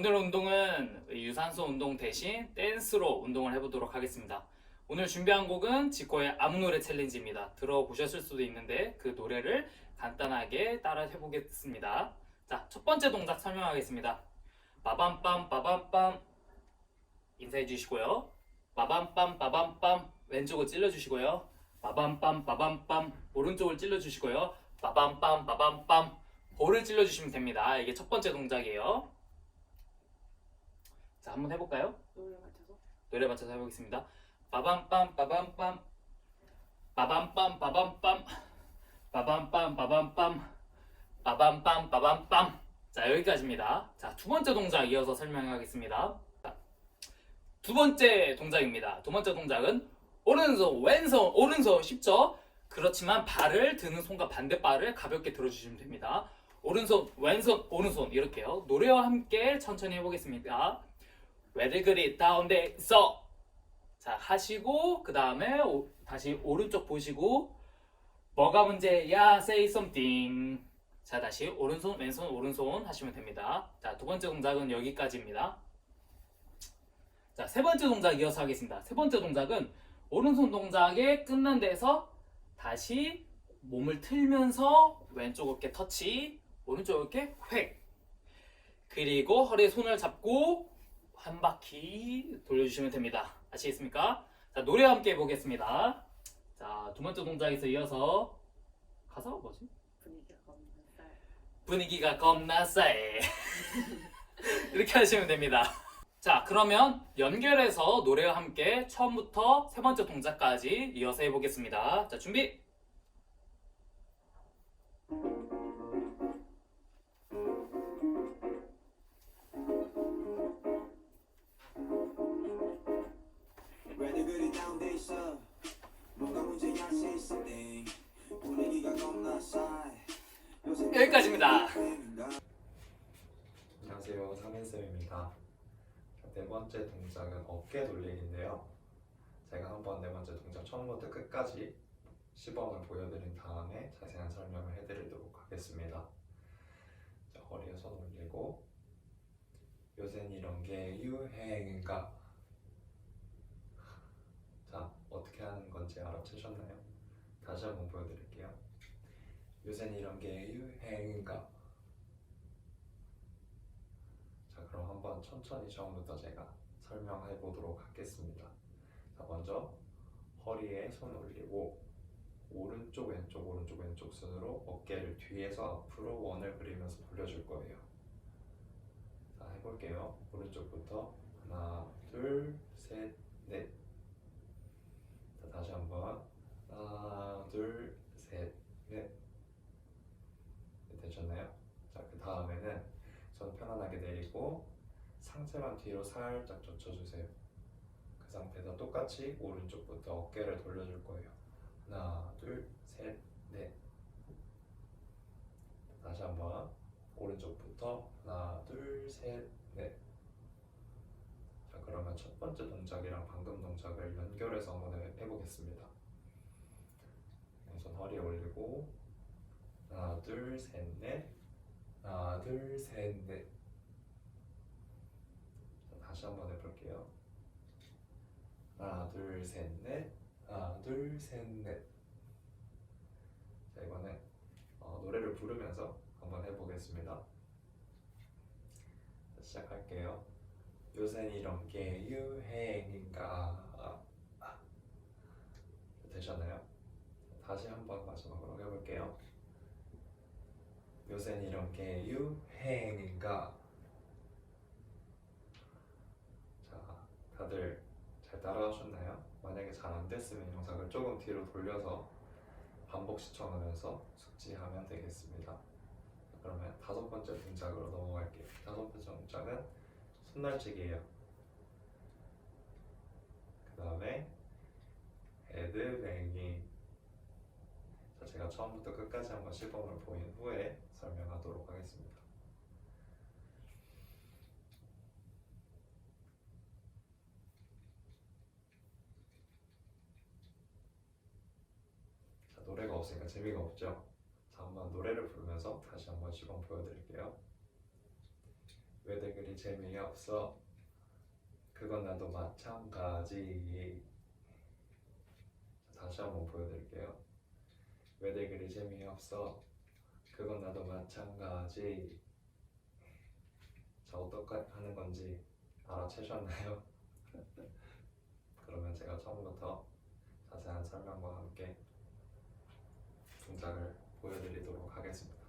오늘 운동은 유산소 운동 대신 댄스로 운동을 해보도록 하겠습니다. 오늘 준비한 곡은 지코의 아무 노래 챌린지입니다. 들어보셨을 수도 있는데 그 노래를 간단하게 따라 해보겠습니다. 자, 첫 번째 동작 설명하겠습니다. 빠밤빰 빠밤빰 인사해 주시고요. 빠밤빰 빠밤빰 왼쪽을 찔러 주시고요. 빠밤빰 빠밤빰 오른쪽을 찔러 주시고요. 빠밤빰 빠밤빰 볼을 찔러 주시면 됩니다. 이게 첫 번째 동작이에요. 자, 한번 해볼까요? 노래 맞춰서 노래 맞춰서 해보겠습니다. 빠밤빰 빠밤빰 빠밤빰 빠밤빰 빠밤빰 빠밤빰 빠밤빰 빠밤빰 자 여기까지입니다. 자 두 번째 동작 이어서 설명하겠습니다. 자, 두 번째 동작입니다. 두 번째 동작은 오른손 왼손 오른손 쉽죠? 그렇지만 발을 드는 손과 반대 발을 가볍게 들어주시면 됩니다. 오른손 왼손 오른손 이렇게요. 노래와 함께 천천히 해보겠습니다. 외들그리 다운데서 자 하시고 그 다음에 다시 오른쪽 보시고 뭐가 문제야? Say something. 자 다시 오른손 왼손 오른손 하시면 됩니다. 자 두 번째 동작은 여기까지입니다. 자 세 번째 동작 이어서 하겠습니다. 세 번째 동작은 오른손 동작에 끝난 데서 다시 몸을 틀면서 왼쪽 어깨 터치 오른쪽 어깨 획 그리고 허리에 손을 잡고 한 바퀴 돌려주시면 됩니다. 아시겠습니까? 자, 노래와 함께 해보겠습니다. 자, 두 번째 동작에서 이어서 가사가 뭐지? 분위기가 겁나 쌀 분위기가 겁나 싸해. 이렇게 하시면 됩니다. 자, 그러면 연결해서 노래와 함께 처음부터 세 번째 동작까지 이어서 해보겠습니다. 자, 준비! 있어 뭐가 문제야 say something 분위기가 겁나 싸해 요새 여기까지입니다. 안녕하세요. 상민쌤입니다. 네 번째 동작은 어깨 돌리기인데요. 제가 한번 네 번째 동작 처음부터 끝까지 시범을 보여드린 다음에 자세한 설명을 해드리도록 하겠습니다. 자, 허리에 손 올리고 요새는 이런 게 유행인가? 자, 건지 알아채셨나요? 다시 한번 보여드릴게요. 요새는 이런 게 유행인가? 자, 그럼 한번 천천히 처음부터 제가 설명해 보도록 하겠습니다. 자, 먼저 허리에 손 올리고 오른쪽 왼쪽 오른쪽 왼쪽 순으로 어깨를 뒤에서 앞으로 원을 그리면서 돌려줄 거예요. 자, 해볼게요. 오른쪽부터 하나, 둘, 셋, 넷. 자, 다시 한번 하나, 둘, 셋, 넷. 네, 되셨나요? 자, 그 다음에는 손 편안하게 내리고 상체만 뒤로 살짝 젖혀주세요. 그 상태에서 똑같이 오른쪽부터 어깨를 돌려줄 거예요. 하나, 둘, 셋, 넷. 다시 한번 오른쪽부터 하나, 둘, 셋, 넷. 자, 그러면 첫 번째 동작이랑 방금 동작을 연결해서 한번 해- 해보겠습니다. 왼손 허리 올리고 하나, 둘, 셋, 넷. 하나, 둘, 셋, 넷. 자, 다시 한번 해볼게요. 하나, 둘, 셋, 넷. 하나, 둘, 셋, 넷. 자, 이번에 어, 노래를 부르면서 한번 해보겠습니다. 자, 시작할게요. 요새는 이런 게 유행인가? 아. 되셨나요? 다시 한번 마지막으로 해볼게요. 요새는 이런 게 유행인가? 자, 다들 잘 따라하셨나요? 만약에 잘 안 됐으면 영상을 조금 뒤로 돌려서 반복 시청하면서 숙지하면 되겠습니다. 그러면 다섯 번째 동작으로 넘어갈게요. 다섯 번째 동작은 손날치기예요. 그 다음에 헤드뱅잉. 자, 제가 처음부터 끝까지 한번 시범을 보인 후에 설명하도록 하겠습니다. 자, 노래가 없으니까 재미가 없죠? 자, 한번 노래를 부르면서 다시 한번 시범 보여드릴게요. 그리 그리 재미없어. 그건 나도 마찬가지. 자, 다시 한번 보여드릴게요. 왜들 그리 재미없어. 그건 나도 마찬가지. 자 어떻게 하는 건지 알아채셨나요? 그러면 제가 처음부터 자세한 설명과 함께 동작을 보여드리도록 하겠습니다.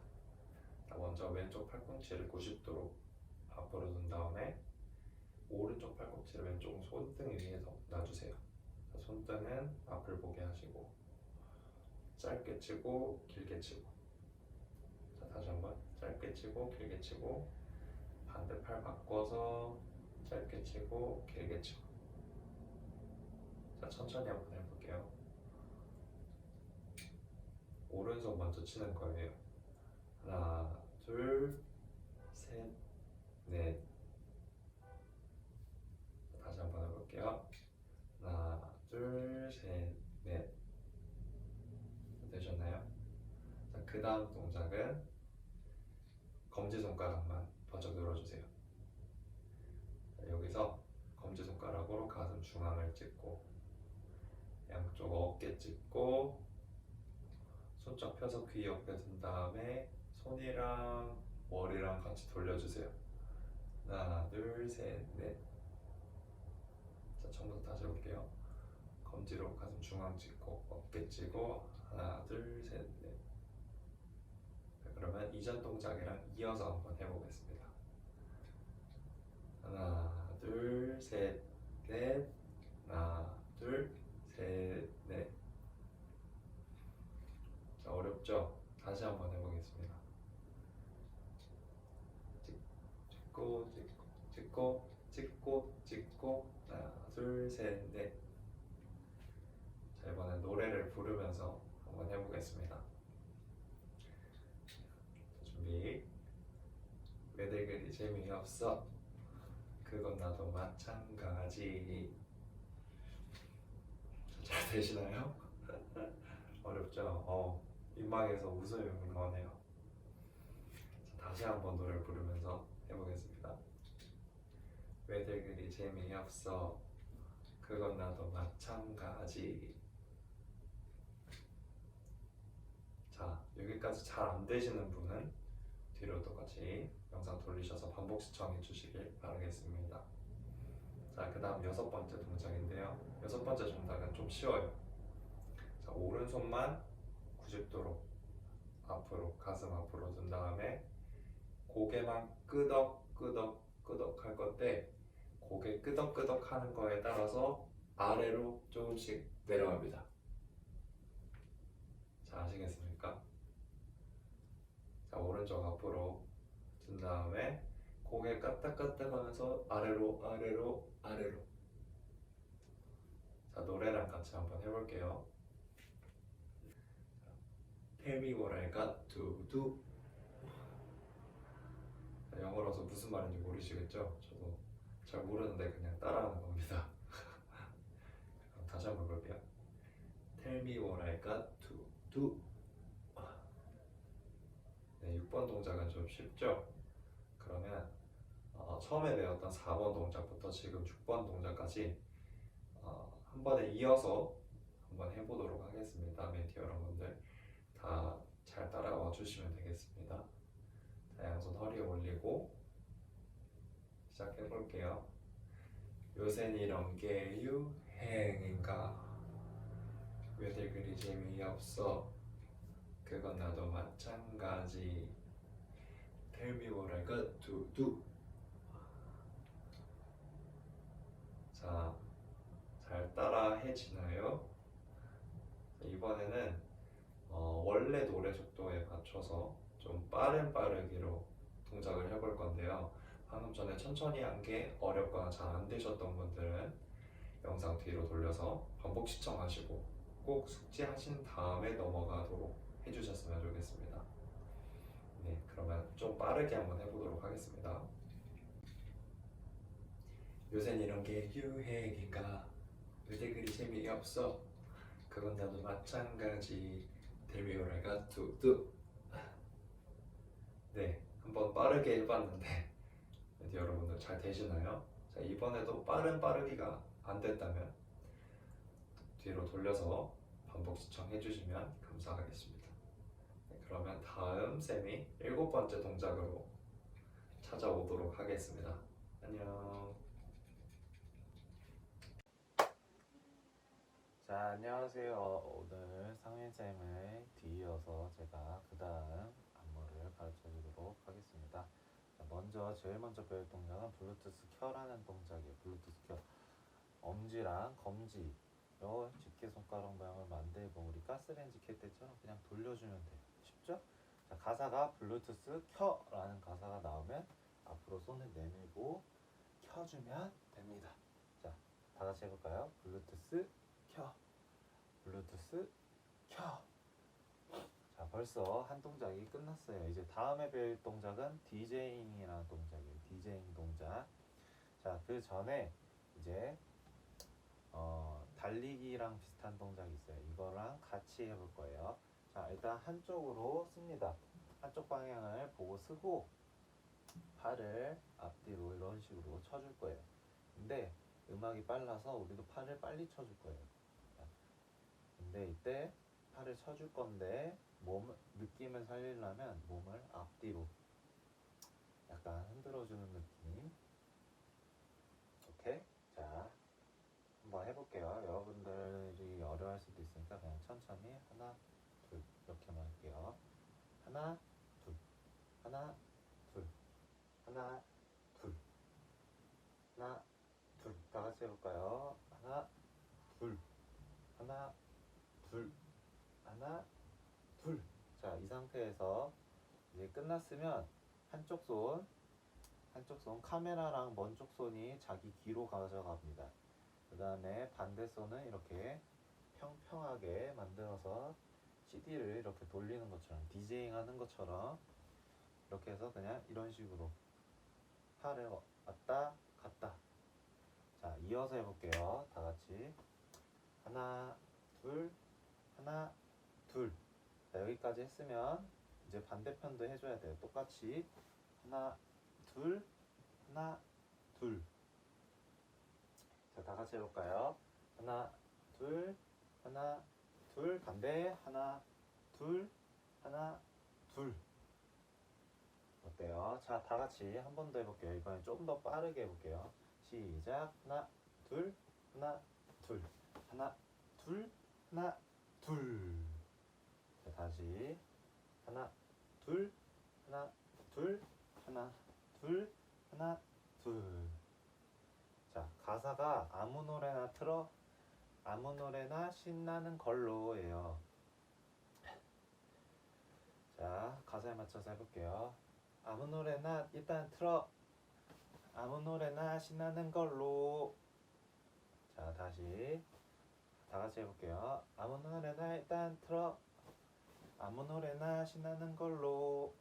자, 먼저 왼쪽 팔꿈치를 90도로 앞으로 둔 다음에 오른쪽 팔꿈치를 왼쪽 손등 위에 놔주세요. 자, 손등은 앞을 보게 하시고 짧게 치고 길게 치고. 자, 다시 한번 짧게 치고 길게 치고 반대팔 바꿔서 짧게 치고 길게 치고. 자 천천히 한번 해볼게요. 오른손 먼저 치는 거예요. 하나 둘셋 넷 다시 한번 해볼게요. 하나 둘 셋 넷. 되셨나요? 자 그 다음 동작은 검지손가락만 번쩍 늘어주세요. 자, 여기서 검지손가락으로 가슴 중앙을 찍고 양쪽 어깨 찍고 손짝 펴서 귀 옆에 둔 다음에 손이랑 머리랑 같이 돌려주세요 하나 둘 셋 넷. 자 처음부터 다시 해볼게요. 검지로 가슴 중앙 찍고 어깨 찍고 하나 둘 셋넷. 그러면 이전 동작이랑 이어서 한번 해보겠습니다. 하나 둘 셋 넷. 하나 둘 셋 넷. 자 어렵죠? 다시 한번 해보겠습니다 찍, 찍고 찍고 찍고 찍고. 하나 둘셋넷. 자 이번엔 노래를 부르면서 한번 해보겠습니다. 자, 준비. 왜들 그리 재미없어. 그건 나도 마찬가지. 잘 되시나요? 어렵죠? 어, 민망해서 웃음이 나오네요. 자, 다시 한번 노래를 부르면서 해보겠습니다 왜들 그리 재미없어 그건 나도 마찬가지 자 여기까지 잘 안 되시는 분은 뒤로 똑같이 영상 돌리셔서 반복 시청해 주시길 바라겠습니다. 자, 그 다음 여섯 번째 동작인데요. 여섯 번째 동작은 좀 쉬워요. 자, 오른손만 90도로 앞으로, 가슴 앞으로 둔 다음에 고개만 끄덕, 끄덕, 끄덕 할 건데 고개 끄덕, 끄덕 하는 거에 따라서 아래로 조금씩 내려갑니다. 자, 아시겠습니까? 자, 오른쪽 앞으로 든 다음에 고개 까딱까딱 하면서 아래로 아래로 아래로 자 노래랑 같이 한번 해볼게요 do 자, 영어라서 무슨 말인지 모르시겠죠? 저도 잘 모르는데 그냥 따라하는 겁니다 다시 한번 볼게요 Tell me what I got to do 네, 6번 동작은 좀 쉽죠? 그러면 어, 처음에 배웠던 4번 동작부터 지금 6번 동작까지 어, 한 번에 이어서 한번 해보도록 하겠습니다. 멘티 여러분들 다 잘 따라와 주시면 되겠습니다. 자, 양손 허리 올리고 시작해 볼게요. 요샌 이런 게 유행인가? 왜들 그리 재미없어? 그건 나도 마찬가지. Tell me what I got to do. 자, 잘 따라 해지나요? 자, 이번에는 어, 원래 노래 속도에 맞춰서 좀 빠른 빠르기로 동작을 해볼 건데요. 방금 전에 천천히 한 게 어렵거나 잘 안 되셨던 분들은 영상 뒤로 돌려서 반복 시청하시고 꼭 숙지하신 다음에 넘어가도록 해주셨으면 좋겠습니다. 네, 그러면 좀 빠르게 한번 해보도록 하겠습니다. 요샌 이런 게 유행인가? 왜들 그리 재미없어? 그건 나도 마찬가지. 데뷔오라가 뚜뚜. 네, 한번 빠르게 해봤는데 여러분들 잘 되시나요? 자 이번에도 빠른 빠르기가 안 됐다면 뒤로 돌려서 반복 시청해 주시면 감사하겠습니다. 네, 그러면 다음 쌤이 일곱 번째 동작으로 찾아오도록 하겠습니다. 안녕. 자, 안녕하세요. 오늘 상민쌤을 뒤이어서 제가 그 다음 가르쳐 주도록 하겠습니다. 자, 먼저, 제일 먼저 배울 동작은 블루투스 켜라는 동작이에요. 블루투스 켜. 엄지랑 검지, 요 집게 손가락 모양을 만들고 우리 가스레인지 켤 때처럼 그냥 돌려주면 돼요. 쉽죠? 자, 가사가 블루투스 켜라는 가사가 나오면 앞으로 손을 내밀고 켜주면 됩니다. 자, 다 같이 해볼까요? 블루투스 켜. 블루투스 켜. 자, 벌써 한 동작이 끝났어요. 이제 다음에 배울 동작은 디제잉이라는 동작이에요. 디제잉 동작. 자, 그 전에 이제 어, 달리기랑 비슷한 동작이 있어요. 이거랑 같이 해볼 거예요. 자, 일단 한쪽으로 씁니다. 한쪽 방향을 보고 쓰고 팔을 앞뒤로 이런 식으로 쳐줄 거예요. 근데 음악이 빨라서 우리도 팔을 빨리 쳐줄 거예요. 자, 근데 이때 팔을 쳐줄 건데 몸 느낌을 살리려면 몸을 앞뒤로 약간 흔들어주는 느낌. 오케이. 자, 한번 해볼게요. 여러분들이 어려워할 수도 있으니까 그냥 천천히 하나, 둘 이렇게만 할게요. 하나, 둘, 하나, 둘, 하나, 둘, 하나, 둘. 다 같이 해볼까요? 하나, 둘, 하나, 둘, 하나, 둘. 자, 이 상태에서 이제 끝났으면 한쪽 손, 한쪽 손 카메라랑 먼쪽 손이 자기 귀로 가져갑니다. 그 다음에 반대 손은 이렇게 평평하게 만들어서 CD를 이렇게 돌리는 것처럼 디제잉 하는 것처럼 이렇게 해서 그냥 이런 식으로 팔을 왔다 갔다. 자 이어서 해볼게요. 다 같이. 하나 둘 하나 둘 자, 여기까지 했으면 이제 반대편도 해줘야 돼요 똑같이 하나 둘 하나 둘 자, 다 같이 해볼까요? 하나, 둘, 하나, 둘, 반대, 하나, 둘, 하나, 둘. 어때요? 자, 다 같이 한 번 더 해볼게요. 이번엔 좀더 빠르게 해볼게요. 시작. 하나, 둘, 하나, 둘, 하나, 둘, 하나, 둘. 자, 다시. 하나, 둘, 하나, 둘, 하나, 둘, 하나, 둘. 자, 가사가 아무 노래나 틀어 아무 노래나 신나는 걸로예요. 자, 가사에 맞춰서 해볼게요. 아무 노래나 일단 틀어 아무 노래나 신나는 걸로 자, 다시 다 같이 해볼게요. 아무 노래나 일단 틀어 아무 노래나 신나는 걸로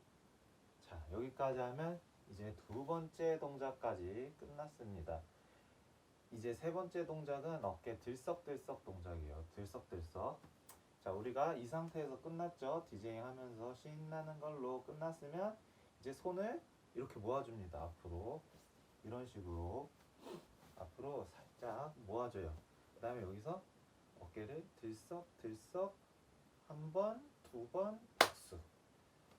자, 여기까지 하면 이제 두 번째 동작까지 끝났습니다. 이제 세 번째 동작은 어깨 들썩들썩 동작이에요. 들썩들썩. 자, 우리가 이 상태에서 끝났죠. 디제잉 하면서 신나는 걸로 끝났으면 이제 손을 이렇게 모아줍니다. 앞으로. 이런 식으로. 앞으로 살짝 모아줘요. 그 다음에 여기서 어깨를 들썩들썩 한 번, 두 번, 박수.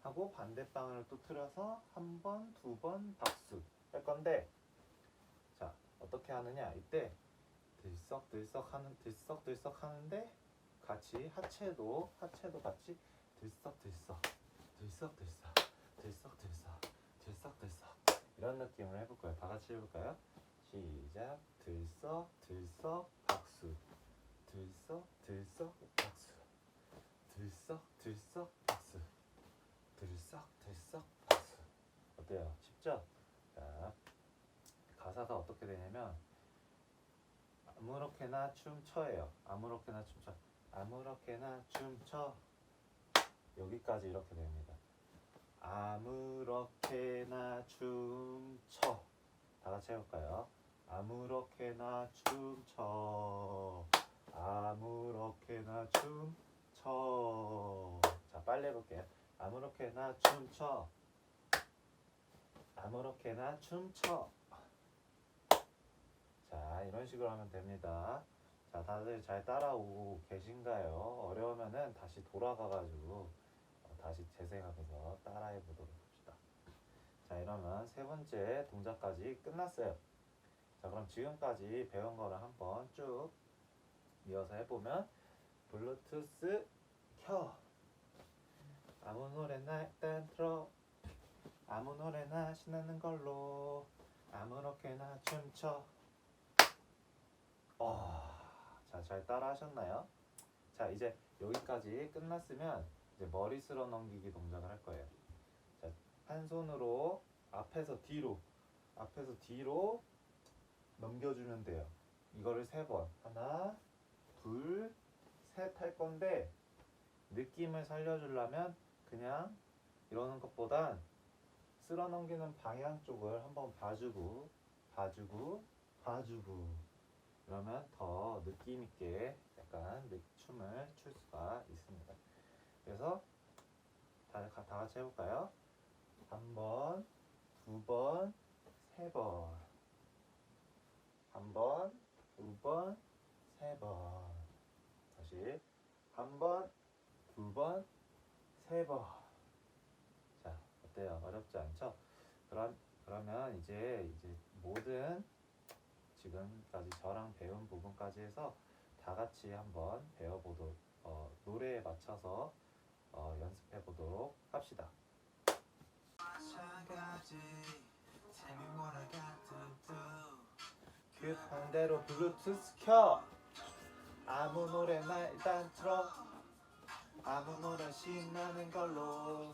하고 반대방을 또 틀어서 한 번, 두 번, 박수. 할 건데, 자, 어떻게 하느냐 이때 들썩들썩 하는 들썩들썩 하는데 같이 하체도 하체도 같이 들썩들썩 들썩들썩 들썩들썩 들썩들썩 이런 느낌을 해볼 거예요. 다 같이 해볼까요? 시작 들썩 들썩 박수 들썩 들썩 박수 들썩 들썩 박수 들썩 들썩 박수 어때요? 쉽죠? 자 가사가 어떻게 되냐면 아무렇게나 춤춰예요. 아무렇게나 춤춰. 아무렇게나 춤춰. 여기까지 이렇게 됩니다. 아무렇게나 춤춰. 다 같이 해볼까요? 아무렇게나 춤춰. 아무렇게나 춤 춰. 자, 빨리 해볼게요. 아무렇게나 춤춰. 아무렇게나 춤춰. 자, 이런 식으로 하면 됩니다. 자, 다들 잘 따라오고 계신가요? 어려우면은 다시 돌아가가지고 어, 다시 재생하면서 따라해 보도록 합시다. 자, 이러면 세 번째 동작까지 끝났어요. 자, 그럼 지금까지 배운 거를 한번 쭉 이어서 해보면 블루투스 켜. 아무 노래나 일단 틀어. 아무 노래나 신나는 걸로 아무렇게나 춤춰. 어, 자, 잘 따라 하셨나요? 자, 이제 여기까지 끝났으면 이제 머리 쓸어 넘기기 동작을 할 거예요. 자, 한 손으로 앞에서 뒤로, 앞에서 뒤로 넘겨주면 돼요. 이거를 세 번. 하나, 둘, 셋 할 건데 느낌을 살려주려면 그냥 이러는 것보단 쓸어 넘기는 방향 쪽을 한번 봐주고 봐주고 봐주고 그러면 더 느낌 있게 약간 느- 춤을 출 수가 있습니다. 그래서 다, 다 같이 해볼까요? 한 번, 두 번, 세 번. 한 번, 두 번, 세 번. 다시 한 번, 두 번, 세 번. 자, 어때요? 어렵지 않죠? 그럼 그러면 이제 이제 모든 지금까지 저랑 배운 부분까지 해서 다 같이 한번 배워보도록 어, 노래에 맞춰서 어, 연습해 보도록 합시다. 그 반대로 블루투스 켜. 아무 노래나 일단 틀어. 아무 노래 신나는 걸로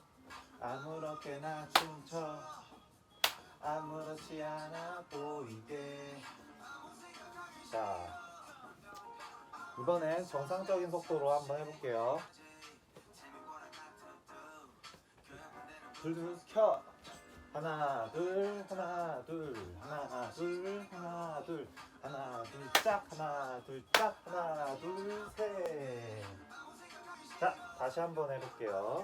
아무렇게나 춤춰. 아무렇지 않아 보이게. 자, 이번엔 정상적인 속도로 한번 해볼게요. 블루투스 켜. 하나 둘 하나 둘 하나 둘 하나 둘 하나 둘짝 하나 둘짝 하나 둘셋자 다시 한번 해볼게요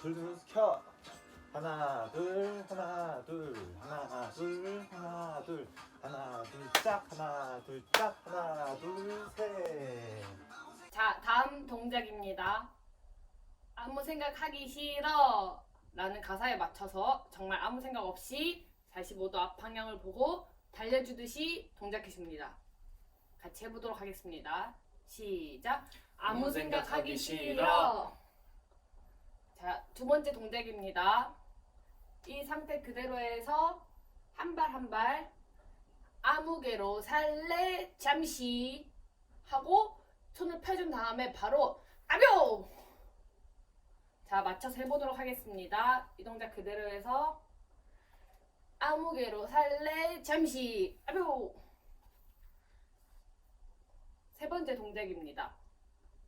블루투스 켜 하나 둘 하나 둘 하나 둘 하나 둘 하나 둘짝 하나 둘짝 하나 둘셋 자, 다음 동작입니다. 아무 생각하기 싫어 라는 가사에 맞춰서 정말 아무 생각 없이 45도 앞 방향을 보고 달려주듯이 동작해 줍니다. 같이 해보도록 하겠습니다. 시작. 아무 생각하기 싫어. 자, 두 번째 동작입니다. 이 상태 그대로에서 한 발 한 발 아무개로 살래 잠시 하고 손을 펴준 다음에 바로 아뇨! 자 맞춰서 해보도록 하겠습니다. 이 동작 그대로 해서 아무개로 살래 잠시 아뇨! 세 번째 동작입니다.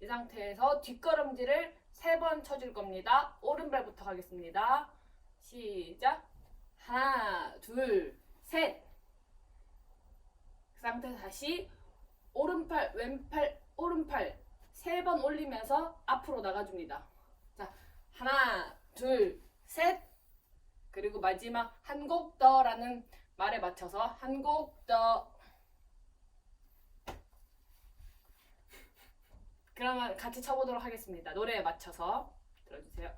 이 상태에서 뒷걸음질을 세 번 쳐줄 겁니다. 오른발부터 가겠습니다. 시작 하나 둘셋 그 상태 다시 오른팔 왼팔 오른팔 세 번 올리면서 앞으로 나가줍니다. 자, 하나, 둘, 셋. 그리고 마지막 한 곡 더라는 말에 맞춰서 한 곡 더. 그러면 같이 쳐보도록 하겠습니다. 노래에 맞춰서 들어주세요.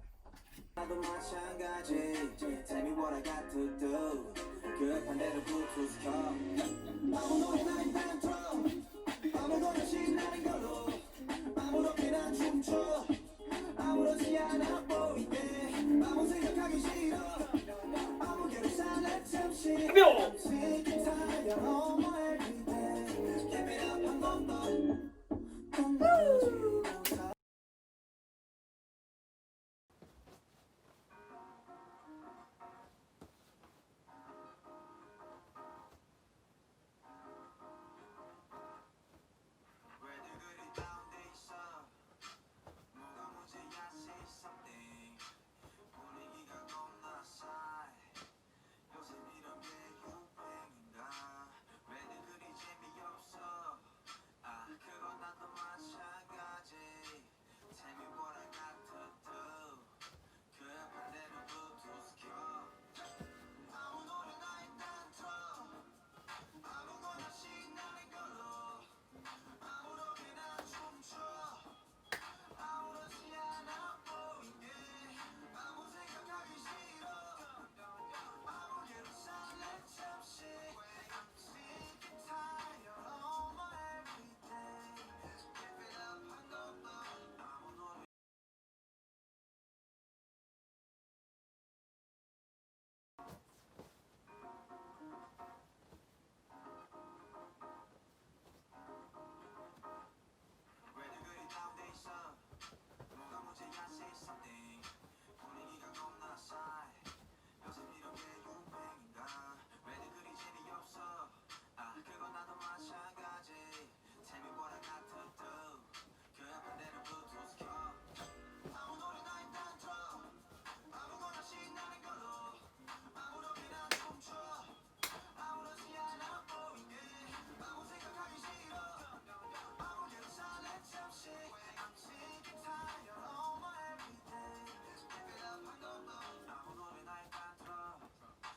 나도 마찬가지 Tell me what I got to do 그 반대로 블루투스 켜 아무 노래나 일단 틀어 아무거나 신나는 걸로 아무렇게나 춤춰 아무렇지 않아 보이게 아무 생각하기 싫어. 아무개로 살래 잠시. and tired of